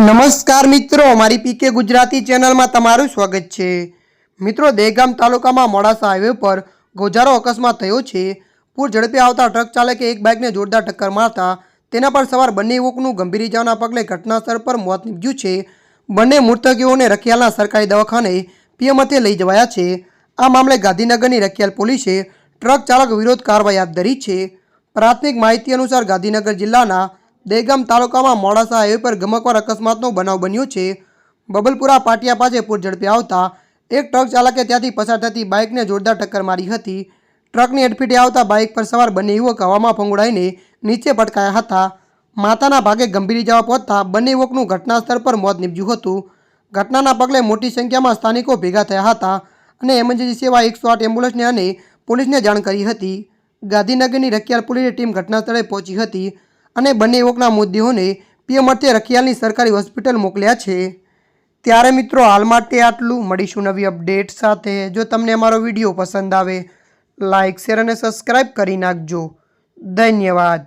નમસ્કાર મિત્રો મારી પીકે ગુજરાતી ચેનલમાં તમારું સ્વાગત છે. મિત્રો દહેગામ તાલુકામાં મોડાસા હાઈવે પર ગોજારો અકસ્માત થયો છે. પૂર ઝડપે આવતા ટ્રક ચાલકે એક બાઇકને જોરદાર ટક્કર મારતા તેના પર સવાર બંને યુવકનું ગંભીર ઇજાઓના પગલે ઘટનાસ્થળ પર મોત નીપજ્યું છે. બંને મૃતકીઓને રખિયાલના સરકારી દવાખાને પીએમથે લઈ જવાયા છે. આ મામલે ગાંધીનગરની રખિયાલ પોલીસે ટ્રક ચાલક વિરોધ કાર્યવાહી હાથ ધરી છે. પ્રાથમિક માહિતી અનુસાર ગાંધીનગર જિલ્લાના દહેગામ તાલુકામાં મોડાસા હાઈવે પર ગમકવાર અકસ્માતનો બનાવ બન્યો છે. બબલપુરા પાટિયા પાસે પૂર ઝડપે આવતા એક ટ્રક ચાલકે ત્યાંથી પસાર થતી બાઇકને જોરદાર ટક્કર મારી હતી. ટ્રકની અડફેટે આવતા બાઇક પર સવાર બંને યુવક હવામાં ફંગોળાઈને નીચે પટકાયા હતા. માતાના ભાગે ગંભીર ઇજાઓ પહોંચતા બંને યુવકનું ઘટનાસ્થળ પર મોત નીપજ્યું હતું. ઘટનાના પગલે મોટી સંખ્યામાં સ્થાનિકો ભેગા થયા હતા અને એમરજન્સી સેવા એકસો આઠ એમ્બ્યુલન્સને અને પોલીસને જાણ કરી હતી. ગાંધીનગરની રખિયાલ પોલીસની ટીમ ઘટનાસ્થળે પહોંચી હતી. અને બંને યુવકના મૃતદેહોને પીએમ અર્થે રખિયાલની સરકારી હોસ્પિટલ મોકલ્યા છે. ત્યારે મિત્રો હાલ માટે આટલું. મળીશું નવી અપડેટ સાથે. જો તમને અમારો વીડિયો પસંદ આવે લાઇક શેર અને સબસ્ક્રાઈબ કરી નાખજો. ધન્યવાદ.